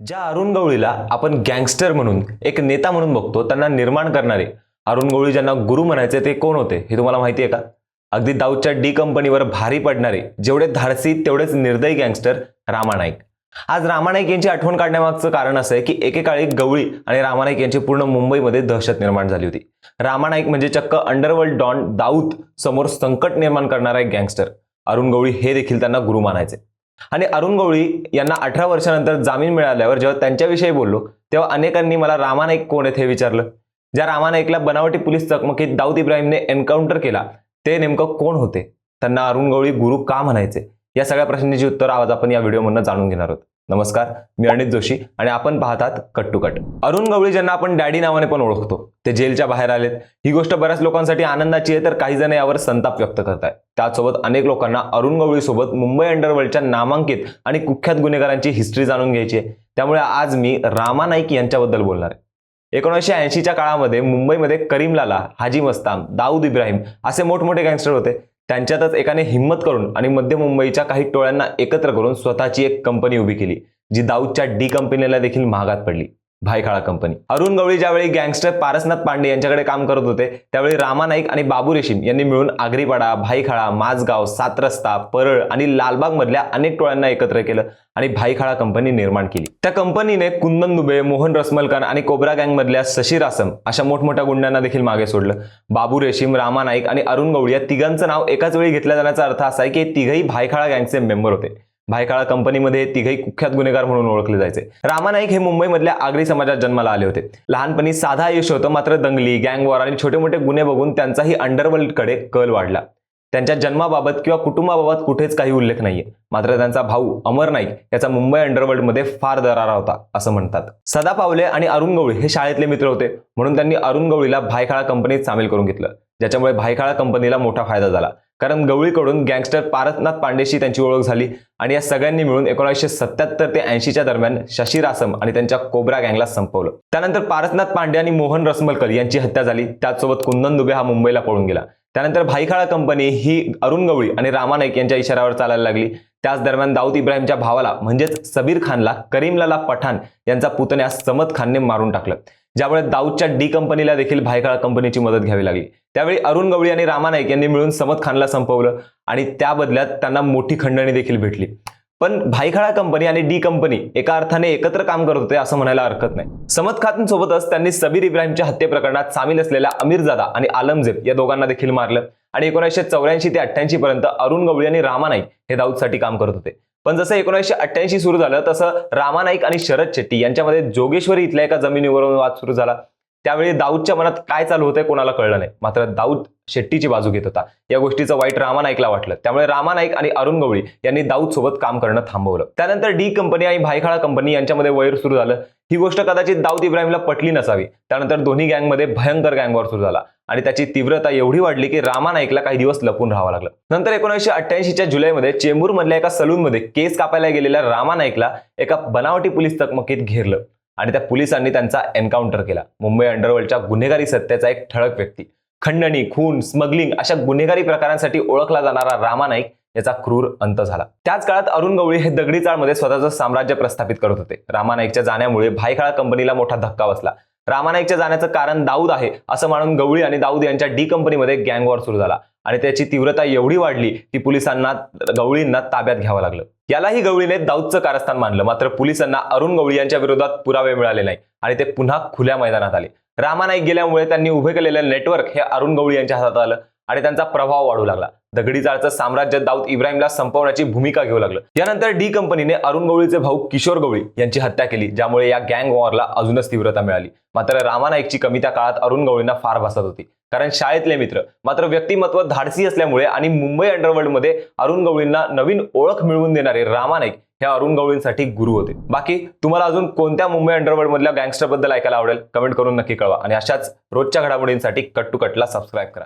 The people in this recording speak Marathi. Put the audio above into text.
ज्या अरुण गवळीला आपण गँगस्टर म्हणून एक नेता म्हणून बघतो त्यांना निर्माण करणारे अरुण गवळी ज्यांना गुरु म्हणायचे ते कोण होते? हे तुम्हाला माहिती आहे का? अगदी दाऊदच्या डी कंपनीवर भारी पडणारे जेवढे धाडसी तेवढेच निर्दयी गँगस्टर रामा नाईक. आज रामा नाईक यांची आठवण काढण्यामागचं कारण असं आहे की एकेकाळी गवळी आणि रामा नाईक यांची पूर्ण मुंबईमध्ये दहशत निर्माण झाली होती. रामा नाईक म्हणजे चक्क अंडरवर्ल्ड डॉन दाऊद समोर संकट निर्माण करणारा एक गँगस्टर. अरुण गवळी हे देखील त्यांना गुरु मानायचे. आणि अरुण गवळी यांना अठरा वर्षानंतर जामीन मिळाल्यावर जेव्हा त्यांच्याविषयी बोललो तेव्हा अनेकांनी मला रामा नाईक कोण आहेत हे विचारलं. ज्या रामा नाईकला बनावटी पोलीस चकमकीत दाऊद इब्राहिमने एन्काउंटर केला ते नेमकं कोण होते? त्यांना अरुण गवळी गुरु का म्हणायचे? या सगळ्या प्रश्नांची उत्तर आज आपण या व्हिडिओमधून जाणून घेणार आहोत. नमस्कार मी अनित जोशी आणि आपण पाहतात cut to cut Arun Gawli ज्यांना आपण डॅडी नावाने पण ओळखतो ते जेलच्या बाहेर आलेत. ही गोष्ट बऱ्याच लोकांसाठी आनंदाची आहे तर काही जण यावर संताप व्यक्त करत आहेत अनेक लोकांना अरुण गवळीसोबत मुंबई अंडरवर्ल्डच्या नामांकित आणि कुख्यात गुन्हेगारांची हिस्ट्री जाणून घ्यायची आहे. त्यामुळे आज मी रामा नाईक यांच्याबद्दल बोलणार आहे. एकोणीसशे ऐंशीच्या काळामध्ये मुंबईमध्ये करीम लाला हाजी मस्तान दाऊद इब्राहिम असे मोठमोठे गँगस्टर होते. त्यांच्यातच एकाने हिंमत करून आणि मध्य मुंबईच्या काही टोळ्यांना एकत्र करून स्वतःची एक कंपनी उभी केली जी दाऊदच्या डी कंपनीला देखील महागात पडली. भायखाळा कंपनी. अरुण गवळी ज्यावेळी गँगस्टर पारसनाथ पांडे यांच्याकडे काम करत होते त्यावेळी रामा नाईक आणि बाबू रेशीम यांनी मिळून आगरीपाडा भाईखाळा माझगाव सातरस्ता परळ आणि लालबाग मधल्या अनेक टोळ्यांना एकत्र केलं आणि भाईखाळा कंपनी निर्माण केली. त्या कंपनीने कुंदन दुबे मोहन रसमलकर आणि कोबरा गँग मधल्या शशी रासम अशा मोठमोठ्या गुंड्यांना देखील मागे सोडलं. बाबू रेशीम रामा नाईक आणि अरुण गवळी या तिघांचं नाव एकाच वेळी घेतल्या जाण्याचा अर्थ असा आहे की तिघही भायखाळा गँगचे मेंबर होते. भायखाळा कंपनीमध्ये तिघही कुख्यात गुन्हेगार म्हणून ओळखले जायचे. रामा नाईक हे मुंबईमधल्या आगरी समाजात जन्माला आले होते. लहानपणी साधा आयुष्य होतं मात्र दंगली गँगवॉर आणि छोटे मोठे गुन्हे बघून त्यांचाही अंडरवर्ल्डकडे कल वाढला. त्यांच्या जन्माबाबत किंवा कुटुंबाबाबत कुठेच काही उल्लेख नाहीये. मात्र त्यांचा भाऊ अमर नाईक याचा मुंबई अंडरवर्ल्डमध्ये फार दरारा होता असं म्हणतात. सदा पावले आणि अरुण गवळी हे शाळेतले मित्र होते म्हणून त्यांनी अरुण गवळीला भायखाळा कंपनीत सामील करून घेतलं ज्याच्यामुळे भायखाळा कंपनीला मोठा फायदा झाला. कारण गवळीकडून गँगस्टर पारसनाथ पांडेशी त्यांची ओळख झाली. आणि या सगळ्यांनी मिळून एकोणीसशे सत्याहत्तर ते ऐंशीच्या दरम्यान शशी रासम आणि त्यांच्या कोबरा गँगला संपवलं. त्यानंतर पारसनाथ पांडे आणि मोहन रसमलकर यांची हत्या झाली. त्याचसोबत कुंदन दुबे हा मुंबईला पळून गेला. त्यानंतर भाईखाळा कंपनी ही अरुण गवळी आणि रामा नाईक यांच्या इशाऱ्यावर चालायला लागली. त्याच दरम्यान दाऊद इब्राहिमच्या भावाला म्हणजेच सबीर खानला करीमलाला पठाण यांचा पुतण्यास समद खानने मारून टाकलं. ज्यामुळे दाऊदच्या डी कंपनीला देखील भायखाळा कंपनीची मदत घ्यावी लागली. त्यावेळी अरुण गवळी आणि रामा नाईक यांनी मिळून समद खानला संपवलं आणि त्या बदल्यात त्यांना मोठी खंडणी देखील भेटली. पण भायखळा कंपनी आणि डी कंपनी एका अर्थाने एकत्र काम करत होते असं म्हणायला हरकत नाही. समद खानसोबतच त्यांनी सबीर इब्राहिमच्या हत्ये प्रकरणात सामील असलेल्या अमीरजादा आणि आलमजेब या दोघांना देखील मारलं आणि एकोणीसशे चौऱ्याऐंशी ते अठ्ठ्याऐंशी पर्यंत अरुण गवळी आणि रामा नाईक हे दाऊदसाठी काम करत होते. पण जसं एकोणीसशे अठ्ठ्याऐंशी सुरू झालं तसं रामा नाईक आणि शरद शेट्टी यांच्यामध्ये जोगेश्वरी इथल्या एका जमिनीवरून वाद सुरू झाला. त्यावेळी दाऊदच्या मनात काय चालू होतंय कोणाला कळलं नाही. मात्र दाऊद शेट्टीची बाजू घेत होता. या गोष्टीचं वाईट रामा नाईकला वाटलं. त्यामुळे रामा नाईक आणि अरुण गवळी यांनी दाऊद सोबत काम करणं थांबवलं. त्यानंतर डी कंपनी आणि भायखाळा कंपनी यांच्यामध्ये वैर सुरू झालं. ही गोष्ट कदाचित दाऊद इब्राहिमला पटली नसावी. त्यानंतर दोन्ही गँगमध्ये भयंकर गँगवॉर सुरू झाला. आणि त्याची तीव्रता एवढी वाढली की रामा नाईकला काही दिवस लपून राहावं लागलं. नंतर एकोणीसशे अठ्ठ्याऐंशीच्या जुलैमध्ये चेंबूर मधल्या एका सलूनमध्ये केस कापायला गेलेल्या रामा नाईकला एका बनावटी पोलीस चकमकीत घेरलं. आणि त्या पोलिसांनी त्यांचा एन्काउंटर केला. मुंबई अंडरवर्ल्डच्या गुन्हेगारी सत्तेचा एक ठळक व्यक्ती. खंडणी खून स्मगलिंग अशा गुन्हेगारी प्रकारांसाठी ओळखला जाणारा रामा नाईक याचा क्रूर अंत झाला. त्याच काळात अरुण गवळी हे दगडी चाळमध्ये स्वतःचं साम्राज्य प्रस्थापित करत होते. रामा नाईकच्या जाण्यामुळे भायखाळा कंपनीला मोठा धक्का बसला. रामानाईकच्या जाण्याचं कारण दाऊद आहे असं म्हणून गवळी आणि दाऊद यांच्या डी कंपनीमध्ये गँग वॉर सुरू झाला. आणि त्याची तीव्रता एवढी वाढली की पोलिसांना गवळींना ताब्यात घ्यावं लागलं. यालाही गवळीने दाऊदचं कारस्थान मानलं. मात्र पोलिसांना अरुण गवळी यांच्या विरोधात पुरावे मिळाले नाही आणि ते पुन्हा खुल्या मैदानात आले. रामा नाईक गेल्यामुळे त्यांनी उभे केलेलं नेटवर्क हे अरुण गवळी यांच्या हातात आलं आणि त्यांचा प्रभाव वाढू लागला. दगडी जाळचं साम्राज्य दाऊद इब्राहिमला संपवण्याची भूमिका घेऊ लागलं. यानंतर डी कंपनीने अरुण गवळीचे भाऊ किशोर गवळी यांची हत्या केली ज्यामुळे या गँग वॉरला अजूनच तीव्रता मिळाली. मात्र रामा नाईकची कमी त्या काळात अरुण गवळींना फार भासत होती. कारण शाळेतले मित्र मात्र व्यक्तिमत्व धाडसी असल्यामुळे आणि मुंबई अंडरवर्ल्डमध्ये अरुण गवळींना नवीन ओळख मिळवून देणारे रामा नाईक हे अरुण गवळींसाठी गुरु होते. बाकी तुम्हाला अजून कोणत्या मुंबई अंडरवर्ल्ड मधल्या गँगस्टरबद्दल ऐकायला आवडेल? कमेंट करून नक्की कळवा. आणि अशाच रोजच्या घडामोडींसाठी कट टू कटला सबस्क्राईब करा.